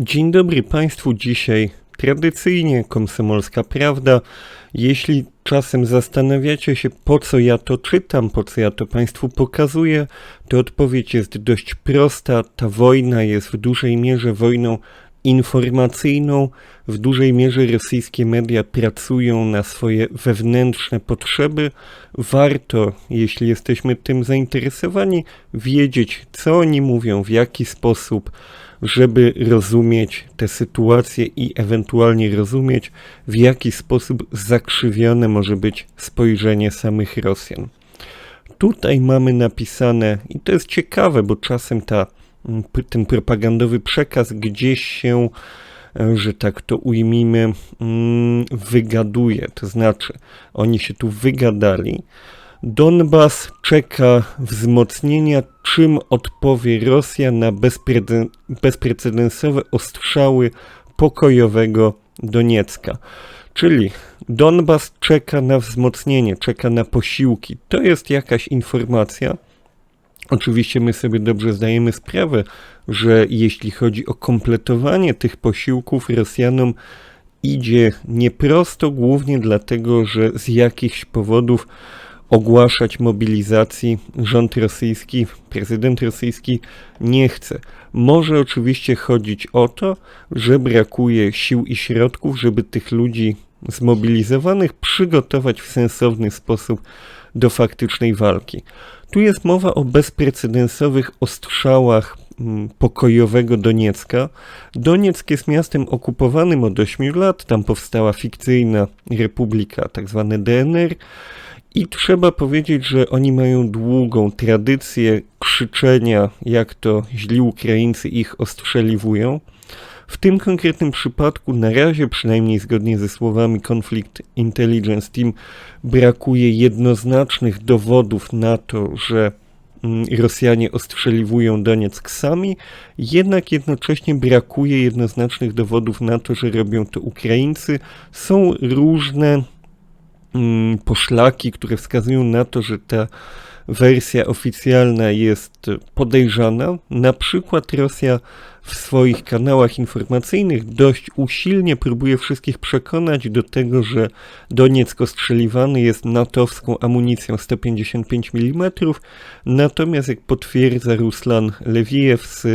Dzień dobry Państwu. Dzisiaj tradycyjnie Komsomolska Prawda. Jeśli czasem zastanawiacie się, po co ja to czytam, po co ja to Państwu pokazuję, to odpowiedź jest dość prosta. Ta wojna jest w dużej mierze wojną informacyjną. W dużej mierze rosyjskie media pracują na swoje wewnętrzne potrzeby. Warto, jeśli jesteśmy tym zainteresowani, wiedzieć, co oni mówią, w jaki sposób żeby rozumieć tę sytuację i ewentualnie rozumieć, w jaki sposób zakrzywione może być spojrzenie samych Rosjan. Tutaj mamy napisane, i to jest ciekawe, bo czasem ta, mm, ten propagandowy przekaz gdzieś się, e, że tak to ujmijmy, mm, wygaduje. To znaczy, oni się tu wygadali, Donbas czeka wzmocnienia, czym odpowie Rosja na bezprecedensowe ostrzały pokojowego Doniecka. Czyli Donbas czeka na wzmocnienie, czeka na posiłki. To jest jakaś informacja. Oczywiście my sobie dobrze zdajemy sprawę, że jeśli chodzi o kompletowanie tych posiłków, Rosjanom idzie nieprosto, głównie dlatego, że z jakichś powodów ogłaszać mobilizacji rząd rosyjski, prezydent rosyjski nie chce. Może oczywiście chodzić o to, że brakuje sił i środków, żeby tych ludzi zmobilizowanych przygotować w sensowny sposób do faktycznej walki. Tu jest mowa o bezprecedensowych ostrzałach mm, pokojowego Doniecka. Donieck jest miastem okupowanym od 8 lat, tam powstała fikcyjna republika, tak zwane DNR. I trzeba powiedzieć, że oni mają długą tradycję krzyczenia, jak to źli Ukraińcy ich ostrzeliwują. W tym konkretnym przypadku, na razie przynajmniej zgodnie ze słowami Conflict Intelligence Team, brakuje jednoznacznych dowodów na to, że mm, Rosjanie ostrzeliwują Donieck sami, jednak jednocześnie brakuje jednoznacznych dowodów na to, że robią to Ukraińcy. Są różne poszlaki, które wskazują na to, że ta wersja oficjalna jest podejrzana. Na przykład Rosja w swoich kanałach informacyjnych dość usilnie próbuje wszystkich przekonać do tego, że Donieck ostrzeliwany jest natowską amunicją 155 mm, natomiast jak potwierdza Ruslan Lewiew z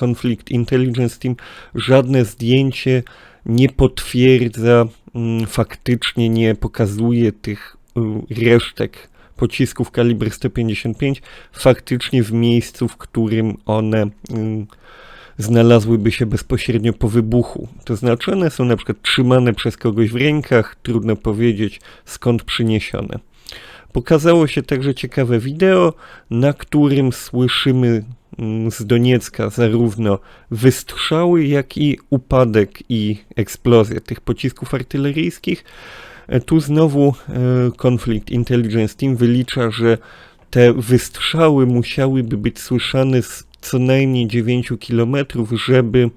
Conflict Intelligence Team, żadne zdjęcie nie potwierdza Mm, faktycznie nie pokazuje tych y, resztek pocisków kalibru 155 faktycznie w miejscu, w którym one mm, znalazłyby się bezpośrednio po wybuchu. To znaczy one są na przykład trzymane przez kogoś w rękach, trudno powiedzieć skąd przyniesione. Pokazało się także ciekawe wideo, na którym słyszymy Mm, z Doniecka zarówno wystrzały, jak i upadek i eksplozję tych pocisków artyleryjskich. E, tu znowu Conflict Intelligence Team wylicza, że te wystrzały musiałyby być słyszane z co najmniej 9 km, żeby,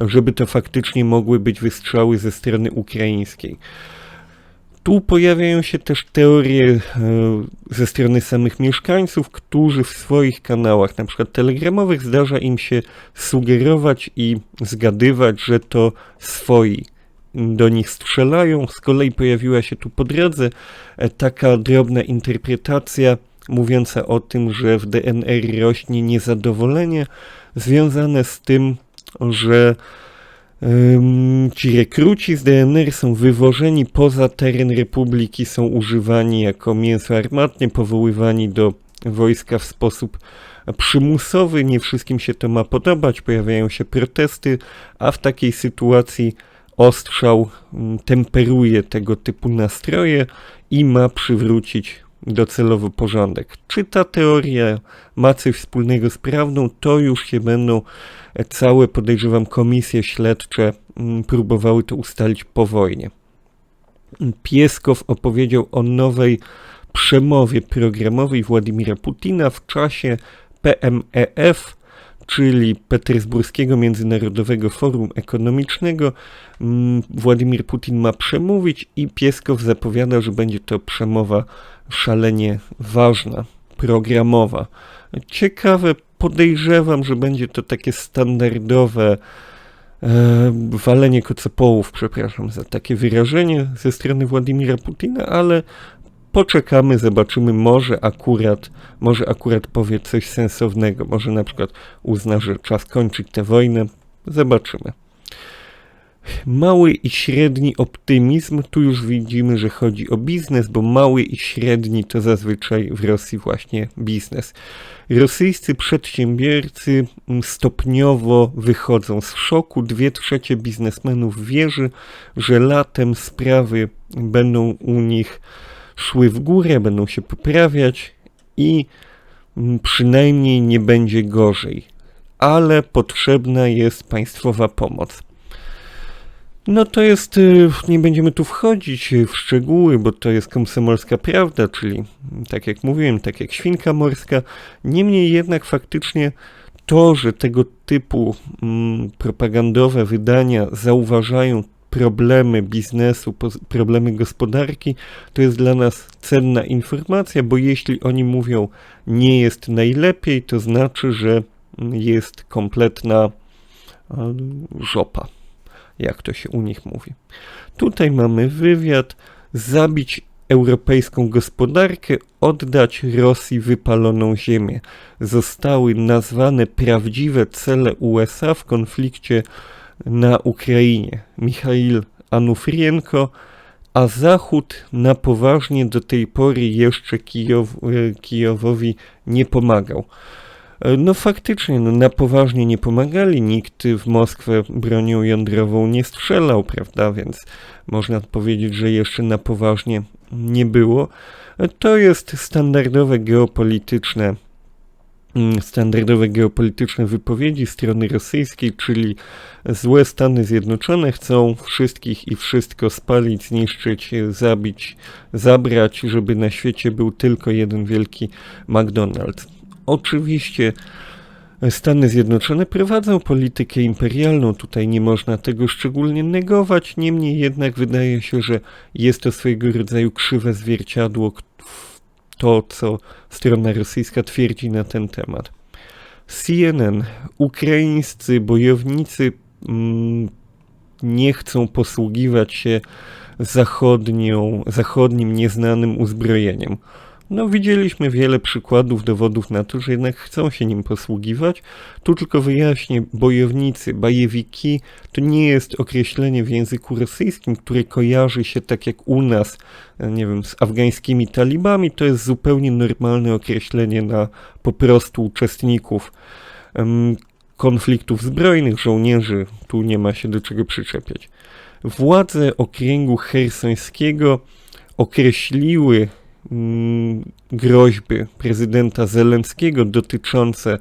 żeby to faktycznie mogły być wystrzały ze strony ukraińskiej. Tu pojawiają się też teorie e, ze strony samych mieszkańców, którzy w swoich kanałach, na przykład telegramowych, zdarza im się sugerować i zgadywać, że to swoi do nich strzelają. Z kolei pojawiła się tu po drodze e, taka drobna interpretacja mówiąca o tym, że w DNR rośnie niezadowolenie związane z tym, że Ci rekruci z DNR są wywożeni poza teren republiki, są używani jako mięso armatnie, powoływani do wojska w sposób przymusowy. Nie wszystkim się to ma podobać, pojawiają się protesty, a w takiej sytuacji ostrzał temperuje tego typu nastroje i ma przywrócić docelowo porządek. Czy ta teoria ma coś wspólnego z prawdą, to już się będą całe, podejrzewam, komisje śledcze mm, próbowały to ustalić po wojnie. Pieskow opowiedział o nowej przemowie programowej Władimira Putina w czasie PMEF, czyli Petersburskiego Międzynarodowego Forum Ekonomicznego. Mm, Władimir Putin ma przemówić i Pieskow zapowiada, że będzie to przemowa szalenie ważna, programowa. Ciekawe, podejrzewam, że będzie to takie standardowe walenie kocopołów, przepraszam za takie wyrażenie ze strony Władimira Putina, ale poczekamy, zobaczymy, może akurat, może akurat powie coś sensownego, może na przykład uzna, że czas kończyć tę wojnę, zobaczymy. Mały i średni optymizm, tu już widzimy, że chodzi o biznes, bo mały i średni to zazwyczaj w Rosji właśnie biznes. Rosyjscy przedsiębiorcy stopniowo wychodzą z szoku. Dwie trzecie biznesmenów wierzy, że latem sprawy będą u nich szły w górę, będą się poprawiać i przynajmniej nie będzie gorzej. Ale potrzebna jest państwowa pomoc. No to jest, y, nie będziemy tu wchodzić w szczegóły, bo to jest komsomolska prawda, czyli tak jak mówiłem, tak jak świnka morska. Niemniej jednak faktycznie to, że tego typu mm, propagandowe wydania zauważają problemy biznesu, problemy gospodarki, to jest dla nas cenna informacja, bo jeśli oni mówią nie jest najlepiej, to znaczy, że jest kompletna żopa jak to się u nich mówi. Tutaj mamy wywiad, zabić europejską gospodarkę, oddać Rosji wypaloną ziemię. Zostały nazwane prawdziwe cele USA w konflikcie na Ukrainie. Michail Anufrienko, a Zachód na poważnie do tej pory jeszcze Kijow, e, Kijowowi nie pomagał. E, no faktycznie, no, na poważnie nie pomagali, nikt w Moskwę bronią jądrową nie strzelał, prawda, więc można powiedzieć, że jeszcze na poważnie nie było. E, to jest standardowe geopolityczne mm, standardowe geopolityczne wypowiedzi strony rosyjskiej, czyli złe Stany Zjednoczone chcą wszystkich i wszystko spalić, zniszczyć, zabić, zabrać, żeby na świecie był tylko jeden wielki McDonald's. Oczywiście Stany Zjednoczone prowadzą politykę imperialną, tutaj nie można tego szczególnie negować, niemniej jednak wydaje się, że jest to swojego rodzaju krzywe zwierciadło to, co strona rosyjska twierdzi na ten temat. CNN, ukraińscy bojownicy mm, nie chcą posługiwać się zachodnią, zachodnim nieznanym uzbrojeniem. No, widzieliśmy wiele przykładów, dowodów na to, że jednak chcą się nim posługiwać. Tu tylko wyjaśnię, bojownicy, bajewiki to nie jest określenie w języku rosyjskim, które kojarzy się tak jak u nas, nie wiem, z afgańskimi talibami. To jest zupełnie normalne określenie na po prostu uczestników konfliktów zbrojnych, żołnierzy. Tu nie ma się do czego przyczepiać. Władze okręgu hersońskiego określiły groźby prezydenta Zelenskiego dotyczące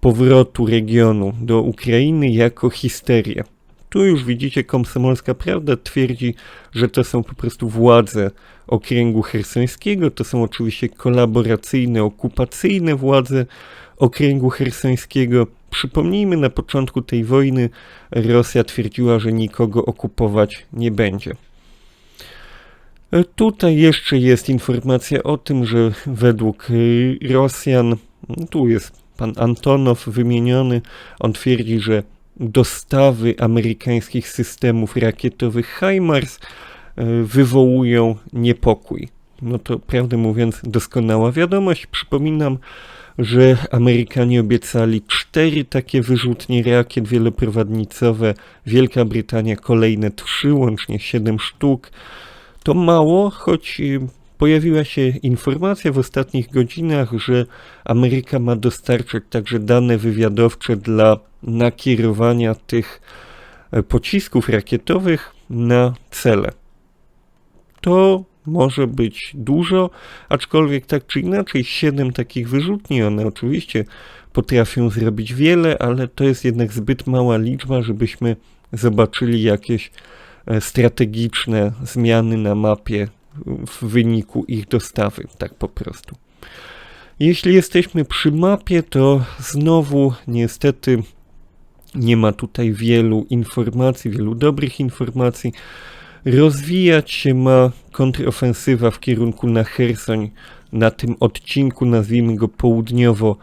powrotu regionu do Ukrainy jako histerię. Tu już widzicie, komsomolska prawda twierdzi, że to są po prostu władze okręgu hersońskiego, to są oczywiście kolaboracyjne, okupacyjne władze okręgu hersońskiego. Przypomnijmy, na początku tej wojny Rosja twierdziła, że nikogo okupować nie będzie. Tutaj jeszcze jest informacja o tym, że według y, Rosjan, tu jest pan Antonow wymieniony, on twierdzi, że dostawy amerykańskich systemów rakietowych HIMARS y, wywołują niepokój. No to prawdę mówiąc doskonała wiadomość. Przypominam, że Amerykanie obiecali cztery takie wyrzutnie rakiet wieloprowadnicowe, Wielka Brytania kolejne trzy, łącznie siedem sztuk. To mało, choć y, pojawiła się informacja w ostatnich godzinach, że Ameryka ma dostarczyć także dane wywiadowcze dla nakierowania tych e, pocisków rakietowych na cele. To może być dużo, aczkolwiek tak czy inaczej, siedem takich wyrzutni, one oczywiście potrafią zrobić wiele, ale to jest jednak zbyt mała liczba, żebyśmy zobaczyli jakieś strategiczne zmiany na mapie w wyniku ich dostawy, tak po prostu. Jeśli jesteśmy przy mapie, to znowu niestety nie ma tutaj wielu informacji, wielu dobrych informacji. Rozwijać się ma kontrofensywa w kierunku na Hersoń, na tym odcinku, nazwijmy go południowo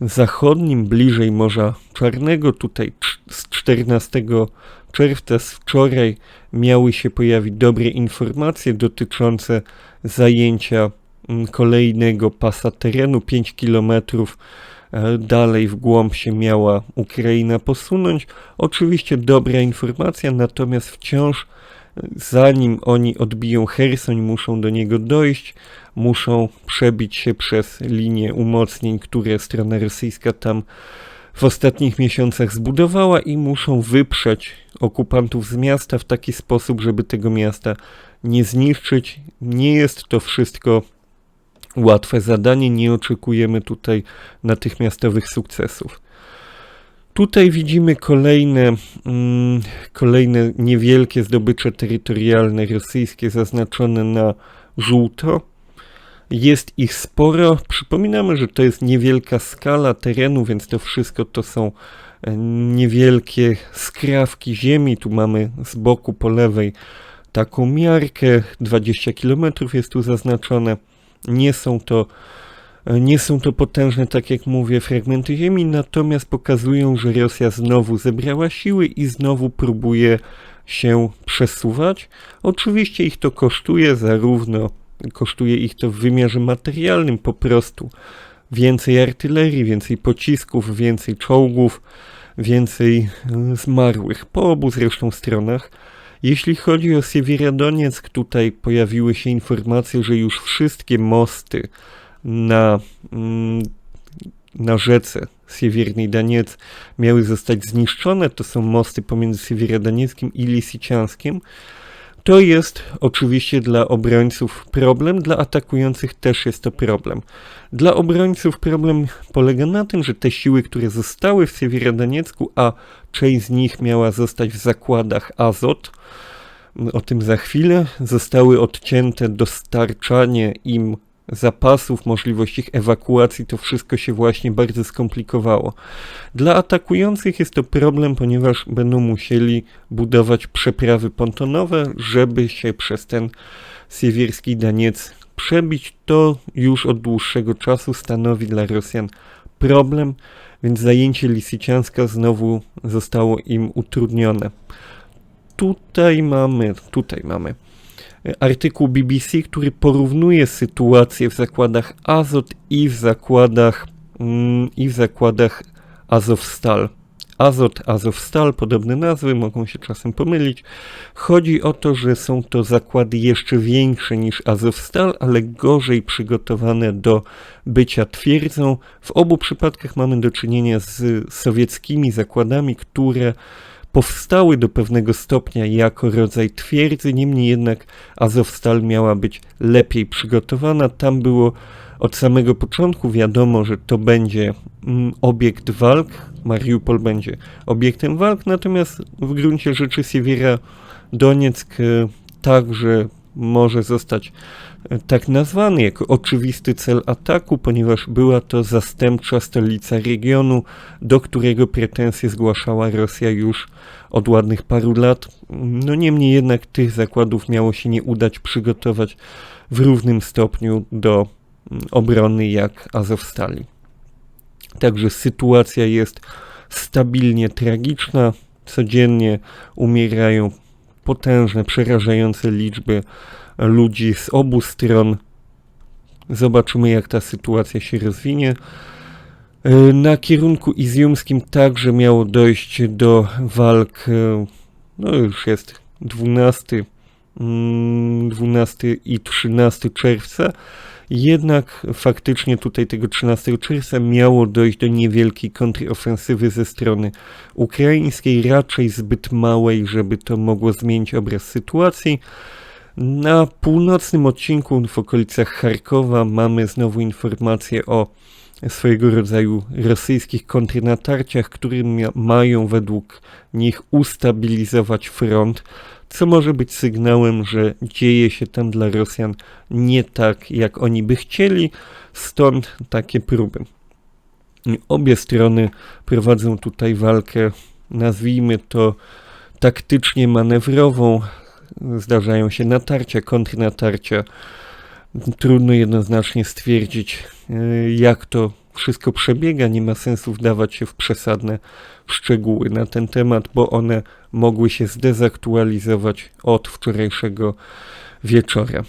zachodnim, bliżej Morza Czarnego. Tutaj z 14 czerwca, z wczoraj, miały się pojawić dobre informacje dotyczące zajęcia mm, kolejnego pasa terenu 5 kilometrów e, dalej w głąb się miała Ukraina posunąć. Oczywiście dobra informacja, natomiast wciąż zanim oni odbiją Hersoń, muszą do niego dojść, muszą przebić się przez linię umocnień, które strona rosyjska tam w ostatnich miesiącach zbudowała i muszą wyprzeć okupantów z miasta w taki sposób, żeby tego miasta nie zniszczyć. Nie jest to wszystko łatwe zadanie, nie oczekujemy tutaj natychmiastowych sukcesów. Tutaj widzimy kolejne, mm, kolejne niewielkie zdobycze terytorialne rosyjskie zaznaczone na żółto. Jest ich sporo. Przypominamy, że to jest niewielka skala terenu, więc to wszystko to są e, niewielkie skrawki ziemi. Tu mamy z boku po lewej taką miarkę, 20 km jest tu zaznaczone. Nie są to nie są to potężne, tak jak mówię, fragmenty ziemi, natomiast pokazują, że Rosja znowu zebrała siły i znowu próbuje się przesuwać. Oczywiście ich to kosztuje, zarówno kosztuje ich to w wymiarze materialnym po prostu. Więcej artylerii, więcej pocisków, więcej czołgów, więcej e, zmarłych po obu zresztą stronach. Jeśli chodzi o Siewierodonieck, tutaj pojawiły się informacje, że już wszystkie mosty na, mm, na rzece Siewiernej Daniec miały zostać zniszczone. To są mosty pomiędzy Siewierodonieckim i Lisicianskiem. To jest oczywiście dla obrońców problem, dla atakujących też jest to problem. Dla obrońców problem polega na tym, że te siły, które zostały w Siewierodoniecku, a część z nich miała zostać w zakładach Azot, o tym za chwilę, zostały odcięte dostarczanie im zapasów, możliwość ich ewakuacji, to wszystko się właśnie bardzo skomplikowało. Dla atakujących jest to problem, ponieważ będą musieli budować przeprawy pontonowe, żeby się przez ten siewierski Daniec przebić. To już od dłuższego czasu stanowi dla Rosjan problem, więc zajęcie Lisicianska znowu zostało im utrudnione. Tutaj mamy, tutaj mamy artykuł BBC, który porównuje sytuację w zakładach Azot i w zakładach mm, i w zakładach Azowstal. Azot, Azowstal, podobne nazwy, mogą się czasem pomylić. Chodzi o to, że są to zakłady jeszcze większe niż Azowstal, ale gorzej przygotowane do bycia twierdzą. W obu przypadkach mamy do czynienia z sowieckimi zakładami, które powstały do pewnego stopnia jako rodzaj twierdzy, niemniej jednak Azowstal miała być lepiej przygotowana. Tam było od samego początku wiadomo, że to będzie mm, obiekt walk, Mariupol będzie obiektem walk, natomiast w gruncie rzeczy Siewiera Donieck e, także może zostać tak nazwany jako oczywisty cel ataku, ponieważ była to zastępcza stolica regionu, do którego pretensje zgłaszała Rosja już od ładnych paru lat. No niemniej jednak tych zakładów miało się nie udać przygotować w równym stopniu do mm, obrony jak Azowstali. Także sytuacja jest stabilnie tragiczna. Codziennie umierają potężne, przerażające liczby ludzi z obu stron. Zobaczymy, jak ta sytuacja się rozwinie. E, na kierunku izjumskim także miało dojść do walk, e, no już jest 12, 12 mm, i 13 czerwca. Jednak faktycznie tutaj tego 13 czerwca miało dojść do niewielkiej kontrofensywy ze strony ukraińskiej, raczej zbyt małej, żeby to mogło zmienić obraz sytuacji. Na północnym odcinku w okolicach Charkowa mamy znowu informacje o swojego rodzaju rosyjskich kontrnatarciach, które mają według nich ustabilizować front co może być sygnałem, że dzieje się tam dla Rosjan nie tak, jak oni by chcieli, stąd takie próby. Obie strony prowadzą tutaj walkę, nazwijmy to taktycznie manewrową. Zdarzają się natarcia, kontrnatarcia. Trudno jednoznacznie stwierdzić, e, jak to wszystko przebiega, nie ma sensu wdawać się w przesadne szczegóły na ten temat, bo one mogły się zdezaktualizować od wczorajszego wieczora.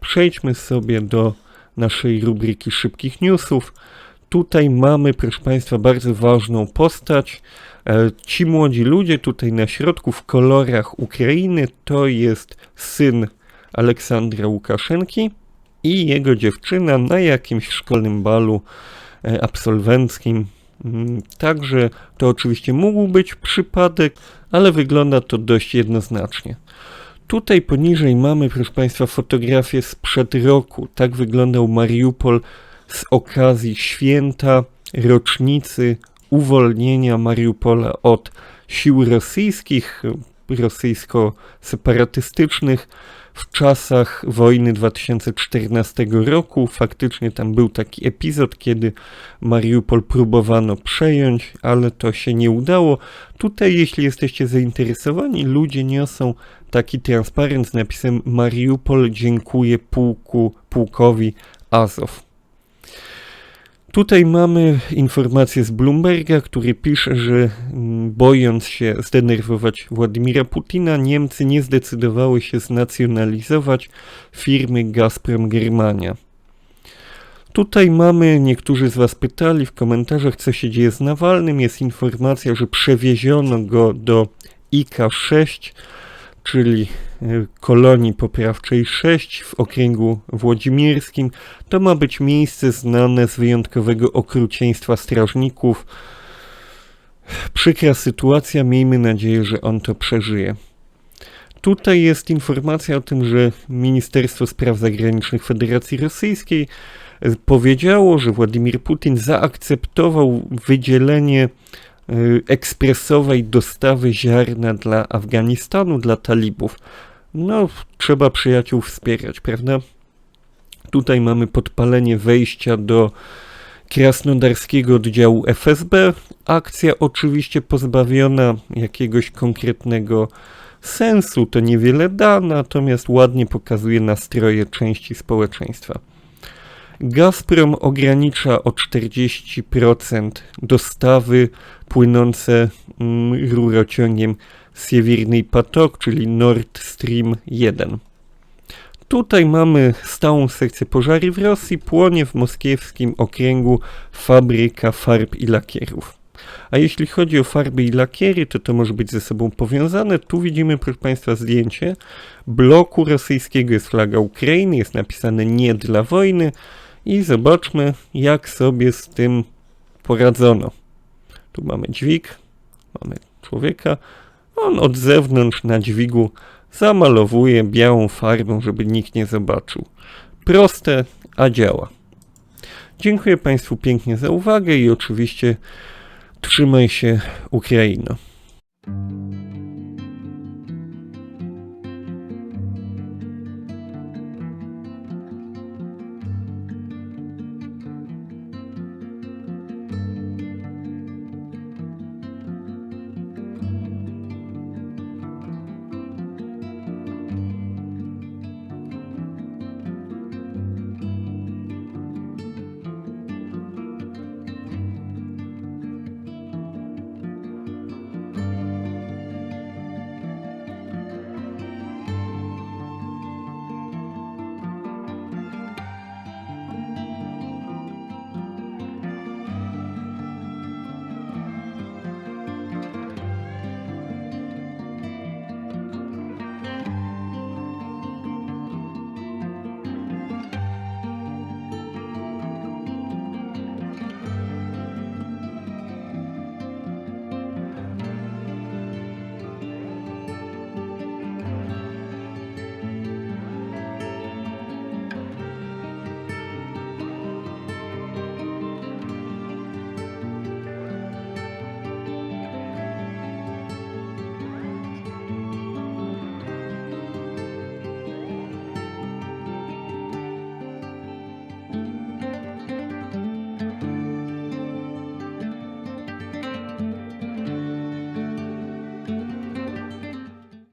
Przejdźmy sobie do naszej rubryki szybkich newsów. Tutaj mamy, proszę Państwa, bardzo ważną postać. E, Ci młodzi ludzie tutaj na środku w kolorach Ukrainy to jest syn Aleksandra Łukaszenki i jego dziewczyna na jakimś szkolnym balu e, absolwenckim. Mm, Także to oczywiście mógł być przypadek, ale wygląda to dość jednoznacznie. Tutaj poniżej mamy, proszę Państwa, fotografię sprzed roku. Tak wyglądał Mariupol z okazji święta rocznicy uwolnienia Mariupola od sił rosyjskich, rosyjsko-separatystycznych w czasach wojny 2014 roku. Faktycznie tam był taki epizod, kiedy Mariupol próbowano przejąć, ale to się nie udało. Tutaj, jeśli jesteście zainteresowani, ludzie niosą taki transparent z napisem Mariupol dziękuję pułku, pułkowi Azow. Tutaj mamy informację z Bloomberga, który pisze, że mm, bojąc się zdenerwować Władimira Putina, Niemcy nie zdecydowały się znacjonalizować firmy Gazprom Germania. Tutaj mamy, niektórzy z Was pytali w komentarzach, co się dzieje z Nawalnym. Jest informacja, że przewieziono go do IK-6, czyli e, kolonii poprawczej 6 w okręgu włodzimierskim. To ma być miejsce znane z wyjątkowego okrucieństwa strażników. Przykra sytuacja, miejmy nadzieję, że on to przeżyje. Tutaj jest informacja o tym, że Ministerstwo Spraw Zagranicznych Federacji Rosyjskiej e, powiedziało, że Władimir Putin zaakceptował wydzielenie y, ekspresowej dostawy ziarna dla Afganistanu, dla talibów. No, trzeba przyjaciół wspierać, prawda? Tutaj mamy podpalenie wejścia do krasnodarskiego oddziału FSB. Akcja oczywiście pozbawiona jakiegoś konkretnego sensu, to niewiele da, natomiast ładnie pokazuje nastroje części społeczeństwa. Gazprom ogranicza o 40% dostawy płynące mm, rurociągiem Siewierny Patok, czyli Nord Stream 1. Tutaj mamy stałą sekcję pożary w Rosji, płonie w moskiewskim okręgu fabryka farb i lakierów. A jeśli chodzi o farby i lakiery, to to może być ze sobą powiązane. Tu widzimy, proszę Państwa, zdjęcie bloku rosyjskiego. Jest flaga Ukrainy, jest napisane nie dla wojny. I zobaczmy, jak sobie z tym poradzono. Tu mamy dźwig, mamy człowieka. On od zewnątrz na dźwigu zamalowuje białą farbą, żeby nikt nie zobaczył. Proste, a działa. Dziękuję Państwu pięknie za uwagę i oczywiście trzymaj się Ukraino.